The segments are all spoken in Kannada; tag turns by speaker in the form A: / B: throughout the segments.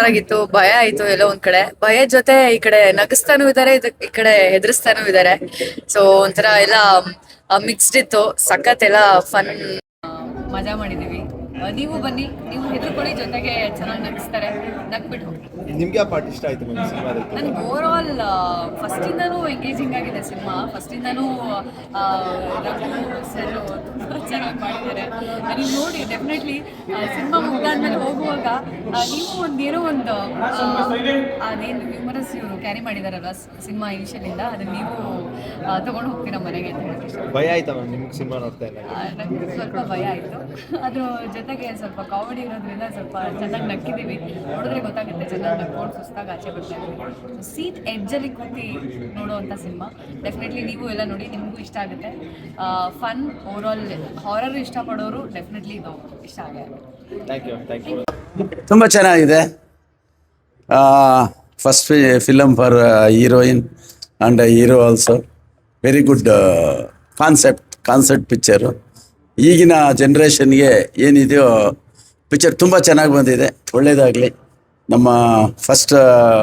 A: ಆಗಿತ್ತು, ಭಯ ಆಯ್ತು ಎಲ್ಲೋ ಒಂದ್ ಕಡೆ. ಭಯ ಜೊತೆ ಈ ಕಡೆ ನಗಿಸ್ತಾನು ಇದಾರೆ, ಇದ್- ಈ ಕಡೆ ಹೆದರ್ಸ್ತಾನು ಇದಾರೆ. ಸೊ ಒಂಥರ ಎಲ್ಲ ಮಿಕ್ಸ್ಡ್ ಇತ್ತು. ಸಖತ್ ಎಲ್ಲ ಫನ್ ಮಜಾ ಮಾಡಿದೀವಿ. ನೀವು ಬನ್ನಿ ನೀವು ಹೆದರ್ಕೊಳ್ಳಿ ಜೊತೆಗೆ ಚೆನ್ನಾಗಿ ನಗಿಸ್ತಾರೆ ನಗ್ಬಿಟ್ಟು ಹೋಗಿ.
B: ನಿಮ್ಗೆ ಆ ಪಾರ್ಟ್ ಇಷ್ಟ ಆಯ್ತು ಮ್ಯಾಮ್ ಸಿನಿಮಾದಲ್ಲಿ?
A: ನನಗೆ ಓವರ್ ಆಲ್ ಫಸ್ಟಿಂದನೂ ಎಂಗೇಜಿಂಗ್ ಆಗಿದೆ ಸಿನಿಮಾ. ಫಸ್ಟಿಂದನೂ ಇಂದನೂ ಸರ್ ತುಂಬ ಚೆನ್ನಾಗಿ ಮಾಡಿದ್ದಾರೆ. ನೀವು ನೋಡಿ ಡೆಫಿನೆಟ್ಲಿ ಸಿನಿಮಾ ಮುಗ್ದಾದ್ಮೇಲೆ ಹೋಗುವಾಗ ನೀವು ಒಂದು ಏನೋ ಒಂದು ಅದೇನು ಹ್ಯೂಮರಸ್ ಇವರು ಕ್ಯಾರಿ ಮಾಡಿದಾರಲ್ವ ಸಿನಿಮಾ ಇನಿಷಿಯಲಿಂದ ಅದನ್ನ ನೀವು ತಗೊಂಡು ಹೋಗ್ತೀರಾ ಮನೆಗೆ ಅಂತ
B: ಭಯ ಆಯ್ತಾ ಮ್ಯಾಮ್ ನಿಮ್ಗೆ ಸಿನಿಮಾ ನೋಡ್ತಾ ಇಲ್ಲ
A: ನಂಗೆ ಸ್ವಲ್ಪ ಭಯ ಆಯಿತು. ಅದ್ರ ಜೊತೆಗೆ ಸ್ವಲ್ಪ ಕಾಮಿಡಿ ಇರೋದ್ರಿಂದ ಸ್ವಲ್ಪ ಚೆನ್ನಾಗಿ ನಕ್ಕಿದ್ದೀವಿ. ನೋಡಿದ್ರೆ ಗೊತ್ತಾಗುತ್ತೆ ಚೆನ್ನಾಗಿ ನಕ್ಕೊಂಡು ಸುಸ್ತಾಗಿ ಆಚೆ ಬರ್ತಾ ಇದ್ದೀವಿ. ಸೀಟ್ ಎಡ್ಜಲ್ಲಿ ಕೂತಿ ನೋಡುವಂಥ ಸಿನಿಮಾ ಡೆಫಿನೆಟ್ಲಿ ನೀವು ಎಲ್ಲ ನೋಡಿ ನಿಮಗೂ ಇಷ್ಟ ಆಗುತ್ತೆ. ಫನ್ ಓವರ್ ಆಲ್ ಹಾರರ್ ಇಷ್ಟಪಡೋರು ಡೆಫಿನೆಟ್ಲಿ ಇದು ಇಷ್ಟ ಆಗೇ ಆಗುತ್ತೆ.
B: ಥ್ಯಾಂಕ್ ಯು ಥ್ಯಾಂಕ್ ಯು
C: ತುಂಬ ಚೆನ್ನಾಗಿದೆ. First film for heroine and hero also very good concept concept picture ಈಗಿನ ಜನ್ರೇಷನ್ಗೆ ಏನಿದೆಯೋ ಪಿಕ್ಚರ್ ತುಂಬ ಚೆನ್ನಾಗಿ ಬಂದಿದೆ. ಒಳ್ಳೆಯದಾಗಲಿ ನಮ್ಮ ಫಸ್ಟ್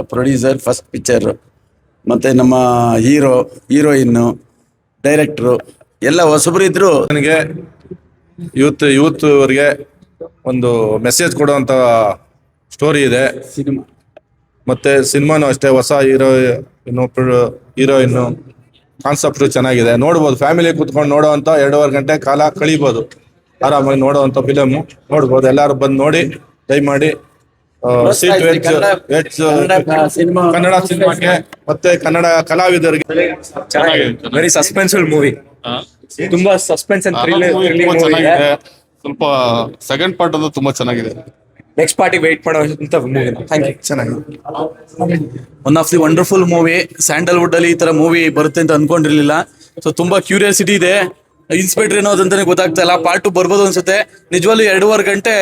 C: ಪ್ರೊಡ್ಯೂಸರ್ ಫಸ್ಟ್ ಪಿಕ್ಚರು ಮತ್ತು ನಮ್ಮ ಹೀರೋ ಹೀರೋಯಿನ್ನು ಡೈರೆಕ್ಟ್ರು ಎಲ್ಲ ಹೊಸಬರಿದ್ದರು
D: ನನಗೆ ಯೂತ್ ಯೂತ್ ಅವರಿಗೆ ಒಂದು ಮೆಸೇಜ್ ಕೊಡುವಂಥ ಸ್ಟೋರಿ ಇದೆ.
C: ಸಿನಿಮಾ.
D: ಮತ್ತು ಸಿನಿಮಾನು ಅಷ್ಟೇ ಹೊಸ ಹೀರೋ ಹೀರೋಯಿನ್ ಕಾನ್ಸೆಪ್ಟ್ ಚೆನ್ನಾಗಿದೆ. ನೋಡ್ಬೋದು ಫ್ಯಾಮಿಲಿ ಕುತ್ಕೊಂಡು ನೋಡುವಂತ ಎರಡೂವರೆ ಗಂಟೆ ಕಾಲ ಕಳಿಬೋದು. ಆರಾಮಾಗಿ ನೋಡುವಂತ ಫಿಲಮ್ ನೋಡ್ಬೋದು. ಎಲ್ಲಾರು ಬಂದು ನೋಡಿ ಟ್ರೈ ಮಾಡಿ ವೆಜ್ ವೆಜ್
C: ಕನ್ನಡ ಸಿನಿಮಾ
D: ಸಿನಿಮಾಕ್ಕೆ ಮತ್ತೆ ಕನ್ನಡ ಕಲಾವಿದರಿಗೆ
E: ವೆರಿ ಸಸ್ಪೆನ್ಸ್ಫುಲ್ ಮೂವಿ ತುಂಬಾ ಸಸ್ಪೆನ್ಸ್ ಅಂಡ್
F: ತುಂಬಾ ಚೆನ್ನಾಗಿದೆ. ಸ್ವಲ್ಪ ಸೆಕೆಂಡ್ ಪಾರ್ಟ್ ಅದು ತುಂಬಾ ಚೆನ್ನಾಗಿದೆ.
E: ನೆಕ್ಸ್ಟ್ ಪಾರ್ಟಿ ವೇಟ್ ಮಾಡುವಂತ ಮೂವಿ ಥ್ಯಾಂಕ್ ಯು ಚೆನ್ನಾಗಿದೆ.
C: One of the wonderful movie Sandalwood ಅಲ್ಲಿ ಈ ತರ ಮೂವಿ ಬರುತ್ತೆ ಅಂತ ಅನ್ಕೊಂಡಿರ್ಲಿಲ್ಲ. ಸೊ ತುಂಬಾ ಕ್ಯೂರಿಯಾಸಿಟಿ ಇದೆ. ಇನ್ಸ್ಪೆಕ್ಟರ್ ಏನೋ ಅದಂತಾನೆ ಗೊತ್ತಾಗ್ತಾ ಇಲ್ಲ. ಪಾರ್ಟ್ ಟು ಬರ್ಬೋದು ಅನ್ಸುತ್ತೆ. ನಿಜವಾಗ್ಲೂ ಎರಡೂವರೆ ಗಂಟೆ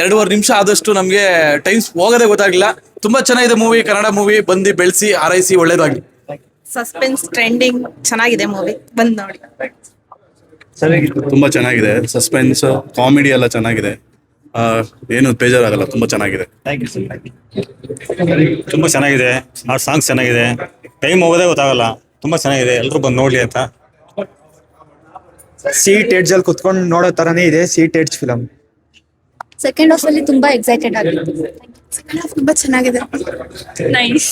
C: ಎರಡೂವರೆ ನಿಮಿಷ ಆದಷ್ಟು ನಮಗೆ ಟೈಮ್ಸ್ ಹೋಗೋದೇ ಗೊತ್ತಾಗ್ಲಿಲ್ಲ. ತುಂಬಾ ಚೆನ್ನಾಗಿದೆ ಮೂವಿ ಕನ್ನಡ ಮೂವಿ ಬಂದು ಬೆಳೆಸಿ ಆರೈಸಿ ಒಳ್ಳೇದಾಗಿ
G: ಸಸ್ಪೆನ್ಸ್ ಟ್ರೆಂಡಿಂಗ್ ಚೆನ್ನಾಗಿದೆ ಮೂವಿ ಬಂದ್ ನೋಡಿ.
D: ತುಂಬಾ ಚೆನ್ನಾಗಿದೆ. ಸಸ್ಪೆನ್ಸ್ ಕಾಮಿಡಿ ಎಲ್ಲ ಚೆನ್ನಾಗಿದೆ. ಏನು ಬೇಜಾರಾಗಲ್ಲ ತುಂಬಾ ಚೆನ್ನಾಗಿದೆ.
H: ತುಂಬಾ ಚೆನ್ನಾಗಿದೆ ಆ ಸಾಂಗ್ಸ್ ಚೆನ್ನಾಗಿದೆ. ಟೈಮ್ ಹೋಗೋದೇ ಗೊತ್ತಾಗಲ್ಲ ತುಂಬಾ ಚೆನ್ನಾಗಿದೆ ಎಲ್ಲರೂ ಬಂದು ನೋಡ್ಲಿ ಅಂತ.
E: ಸೀಟ್ ಎಡ್ಜ್ ಅಲ್ಲಿ ಕುತ್ಕೊಂಡು ನೋಡೋ ತರನೇ ಇದೆ seat edge film
G: second half ಅಲ್ಲಿ ತುಂಬಾ ಎಕ್ಸೈಟೆಡ್ ಆಗಿತ್ತು. ಸೆಕೆಂಡ್ ಹಾಫ್ ತುಂಬಾ ಚೆನ್ನಾಗಿದೆ. ನೈಸ್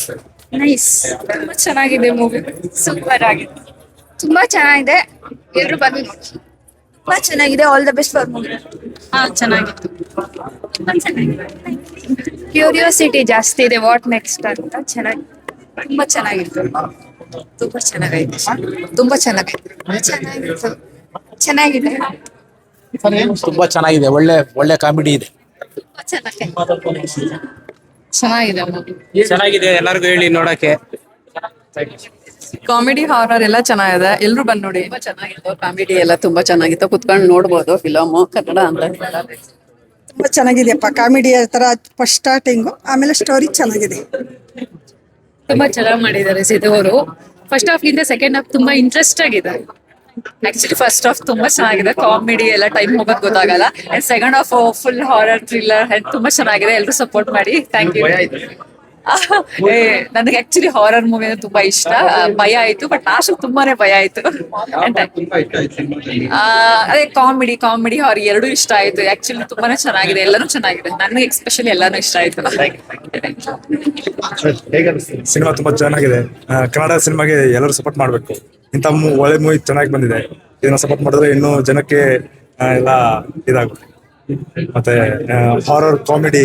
G: ನೈಸ್ ತುಂಬಾ ಚೆನ್ನಾಗಿದೆ ಮೂವಿ ಸೂಪರ್ ಆಗಿದೆ ತುಂಬಾ ಚೆನ್ನಾಗಿದೆ. ಎಲ್ರು ಬಂದು ನೋಡಿ ತುಂಬಾ ಚೆನ್ನಾಗಿದೆ. All the best for movie ಹಾ ಚೆನ್ನಾಗಿತ್ತು. ಚೆನ್ನಾಗಿದೆ ಕ್ಯೂರಿಯಾಸಿಟಿ ಜಾಸ್ತಿ ಇದೆ ವಾಟ್ ನೆಕ್ಸ್ಟ್ ಅಂತ? ಚೆನ್ನಾಗಿ ತುಂಬಾ ಚೆನ್ನಾಗಿತ್ತು. ತುಂಬಾ ಚೆನ್ನಾಗಾಯ್ತು ತುಂಬಾ ಚೆನ್ನಾಗಾಯ್ತು ಚೆನ್ನಾಗಿತ್ತು. ಚೆನ್ನಾಗಿದೆ.
C: ತುಂಬಾ ಚೆನ್ನಾಗಿದೆ. ಒಳ್ಳೆ ಒಳ್ಳೆ ಕಾಮಿಡಿ ಇದೆ.
G: ತುಂಬಾ ಚೆನ್ನಾಗಿದೆ ಚೆನ್ನಾಗಿದೆ.
E: ಎಲ್ಲರಿಗೂ ಹೇಳಿ ನೋಡಕ್ಕೆ.
A: ಕಾಮಿಡಿ ಹಾರರ್ ಎಲ್ಲ ಚೆನ್ನಾಗಿದೆ. ಎಲ್ರು ಬಂದ್ ನೋಡಿ. ತುಂಬಾ ಚೆನ್ನಾಗಿತ್ತು ಕಾಮಿಡಿ ಎಲ್ಲ ತುಂಬಾ ಚೆನ್ನಾಗಿತ್ತು. ಕುತ್ಕೊಂಡು ನೋಡ್ಬೋದು. ಫಿಲಮ್ ಕನ್ನಡ ಅಂತ.
I: ತುಂಬಾ ಚೆನ್ನಾಗಿದೆಯಪ್ಪ ಕಾಮಿಡಿ ತರ ಫಸ್ಟ್ ಸ್ಟಾರ್ಟಿಂಗು ಆಮೇಲೆ ಸ್ಟೋರಿ ಚೆನ್ನಾಗಿದೆ.
A: ತುಂಬಾ ಚೆನ್ನಾಗಿ ಮಾಡಿದ್ದಾರೆ ಸಿದ್ದು ಅವರು. ಫಸ್ಟ್ ಹಾಫ್ ಇಂದ ಸೆಕೆಂಡ್ ಹಾಫ್ ತುಂಬಾ ಇಂಟ್ರೆಸ್ಟ್ ಆಗಿದೆ. ಆಕ್ಚುಲಿ ಫಸ್ಟ್ ಹಾಫ್ ತುಂಬಾ ಚೆನ್ನಾಗಿದೆ ಕಾಮಿಡಿ ಎಲ್ಲ ಟೈಮ್ ಹೋಗೋದ್ ಗೊತ್ತಾಗಲ್ಲ. And second half full horror thriller ತುಂಬಾ ಚೆನ್ನಾಗಿದೆ ಎಲ್ಲರೂ ಸಪೋರ್ಟ್ ಮಾಡಿ. ಥ್ಯಾಂಕ್ ಯು ನನಗೆ ಆಕ್ಚುಲಿ ಹಾರರ್ ಮೂವಿ ಅಂದ್ರೆ ತುಂಬಾ ಇಷ್ಟ. ಭಯ ಆಯ್ತು ಬಟ್ ಲಾಸ್ಟ್ ತುಂಬಾನೇ ಭಯ ಆಯ್ತು. ಅದೇ ಕಾಮಿಡಿ ಕಾಮಿಡಿ ಹಾರ್ ಎರಡೂ ಇಷ್ಟ ಆಯ್ತು. ಆಕ್ಚುಲಿ ತುಂಬಾನೇ ಚೆನ್ನಾಗಿದೆ, ಎಲ್ಲಾನು ಚೆನ್ನಾಗಿದೆ. ನನಗೆ ಎಕ್ಸ್ಪೆಷಲಿ ಎಲ್ಲಾನು ಇಷ್ಟ ಆಯ್ತು.
E: ಸಿನಿಮಾ ತುಂಬಾ ಚೆನ್ನಾಗಿದೆ. ಕನ್ನಡ ಸಿನಿಮಾಗೆ ಎಲ್ಲರೂ ಸಪೋರ್ಟ್ ಮಾಡ್ಬೇಕು. ಇಂಥ ಒಳ್ಳೆ ಮೂವಿ ಚೆನ್ನಾಗಿ ಬಂದಿದೆ. ಇದನ್ನ ಸಪೋರ್ಟ್ ಮಾಡಿದ್ರೆ ಇನ್ನೂ ಜನಕ್ಕೆ ಎಲ್ಲ ಇದಾಗುತ್ತೆ. ಮತ್ತೆ ಹಾರರ್ ಕಾಮಿಡಿ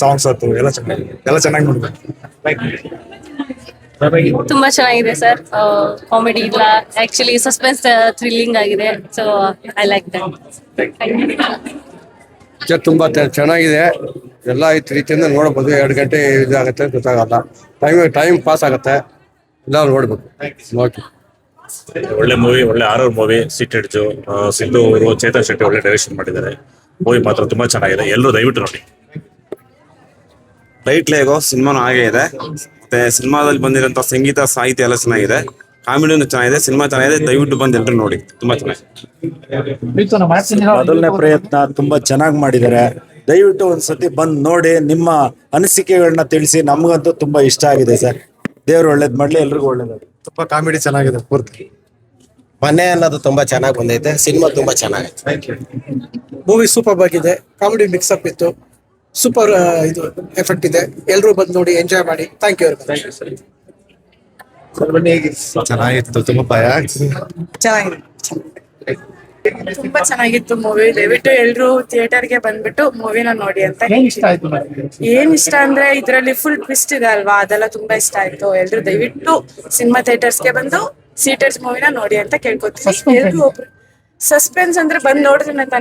E: ಸಾಂಗ್ಸ್ ಆಯ್ತು ಎಲ್ಲ ಚೆನ್ನಾಗಿದೆ. ಎಲ್ಲ ಚೆನ್ನಾಗಿ ನೋಡ್ಬೇಕು.
G: ತುಂಬಾ ಚೆನ್ನಾಗಿದೆ ಸರ್. ಕಾಮಿಡಿ ಇಲ್ಲ. ಆಕ್ಚುಲಿ ಸಸ್ಪೆನ್ಸ್ ಥ್ರಿಲ್ಲಿಂಗ್ ಆಗಿದೆ. ಸೊ ಐ ಲೈಕ್ ದಟ್
J: ತುಂಬಾ ಚೆನ್ನಾಗಿದೆ. ಎಲ್ಲ ಈ ರೀತಿಯಿಂದ ನೋಡಬಹುದು ಎರಡು ಗಂಟೆ ಇದಾಗುತ್ತೆ ಗೊತ್ತಾಗಲ್ಲ. ಟೈಮ್ ಟೈಮ್ ಪಾಸ್ ಆಗುತ್ತೆ. ಎಲ್ಲ ನೋಡ್ಬೇಕು ಓಕೆ
H: ಒಳ್ಳೆ ಮೂವಿ ಒಳ್ಳೆ ಆರರ್ ಮೂವಿ ಸಿಟ್ಟೆಡ್ಜು ಜೋ ಸಿದ್ದು ಅವರು ಚೇತನ್ ಶೆಟ್ಟಿ ಒಳ್ಳೆ ಡೈರೆಕ್ಷನ್ ಮಾಡಿದ್ದಾರೆ. ಮೂವಿ ಪಾತ್ರ ತುಂಬಾ ಚೆನ್ನಾಗಿದೆ. ಎಲ್ಲರೂ ದಯವಿಟ್ಟು ನೋಡಿ.
J: ಲೈಟ್ ಲೇಗೋ ಸಿನಿಮಾನು ಹಾಗೆ ಇದೆ. ಮತ್ತೆ ಸಿನಿಮಾದಲ್ಲಿ ಬಂದಿರೋಂಥ ಸಂಗೀತ ಸಾಹಿತ್ಯ ಎಲ್ಲ ಚೆನ್ನಾಗಿದೆ. ಕಾಮಿಡಿನೂ ಚೆನ್ನಾಗಿದೆ ಸಿನಿಮಾ ಚೆನ್ನಾಗಿದೆ. ದಯವಿಟ್ಟು ಬಂದು ಎಲ್ಲರೂ ನೋಡಿ. ತುಂಬಾ ಚೆನ್ನಾಗಿದೆ.
C: ಮೊದಲನೇ ಪ್ರಯತ್ನ ತುಂಬಾ ಚೆನ್ನಾಗಿ ಮಾಡಿದ್ದಾರೆ.
K: ದಯವಿಟ್ಟು ಒಂದ್ಸತಿ ಬಂದು ನೋಡಿ ನಿಮ್ಮ ಅನಿಸಿಕೆಗಳನ್ನ ತಿಳಿಸಿ. ನಮಗಂತೂ ತುಂಬಾ ಇಷ್ಟ ಆಗಿದೆ ಸರ್. ದೇವ್ರು ಒಳ್ಳೇದ್ ಮಾಡ್ಲಿ ಎಲ್ರಿಗೂ ಒಳ್ಳೇದಾಗಲಿ
E: ತುಂಬಾ ಕಾಮಿಡಿ ಚೆನ್ನಾಗಿದೆ ಪೂರ್ತಿ.
L: ಮನೆ ಅನ್ನೋದು ತುಂಬಾ ಚೆನ್ನಾಗಿ ಬಂದೈತೆ. ಸಿನಿಮಾ ತುಂಬಾ ಚೆನ್ನಾಗೈತೆ.
I: ಮೂವಿ ಸೂಪರ್ ಆಗಿದೆ. ಕಾಮಿಡಿ ಮಿಕ್ಸ್ ಅಪ್ ಇತ್ತು. ಸೂಪರ್ ಇದು ಎಫೆಕ್ಟ್ ಇದೆ. ಎಲ್ಲರೂ ಬಂದು ನೋಡಿ ಎಂಜಾಯ್ ಮಾಡಿ. ಥ್ಯಾಂಕ್ ಯು
E: ಚೆನ್ನಾಗಿತ್ತು. ತುಂಬಾ ಭಯ
I: ಚೆನ್ನಾಗಿದೆ
M: ತುಂಬಾ ಚೆನ್ನಾಗಿತ್ತು ಮೂವಿ ದಯವಿಟ್ಟು ಎಲ್ರು ಥಿಯೇಟರ್ಗೆ ಬಂದ್ಬಿಟ್ಟು ಮೂವಿನ ನೋಡಿ ಅಂತ ಏನ್ ಇಷ್ಟ ಅಂದ್ರೆ ಇದ್ರಲ್ಲಿ ಫುಲ್ ಟ್ವಿಸ್ಟ್ ಇದೆ ಅಲ್ವಾ? ಅದೆಲ್ಲ ತುಂಬಾ ಇಷ್ಟ ಆಯ್ತು. ಎಲ್ರು ದಯವಿಟ್ಟು ಸಿನಿಮಾ ಥಿಯೇಟರ್ಸ್ಗೆ ಬಂದು ಸೀಟರ್ಸ್ ಮೂವಿನ ನೋಡಿ ಅಂತ ಕೇಳ್ಕೊತೀನಿ. ಎಲ್ರು ಒಬ್ರು ಸಸ್ಪೆನ್ಸ್ ಅಂದ್ರೆ ಬಂದ್ ನೋಡಿದ್ರೆ ತಾನೇ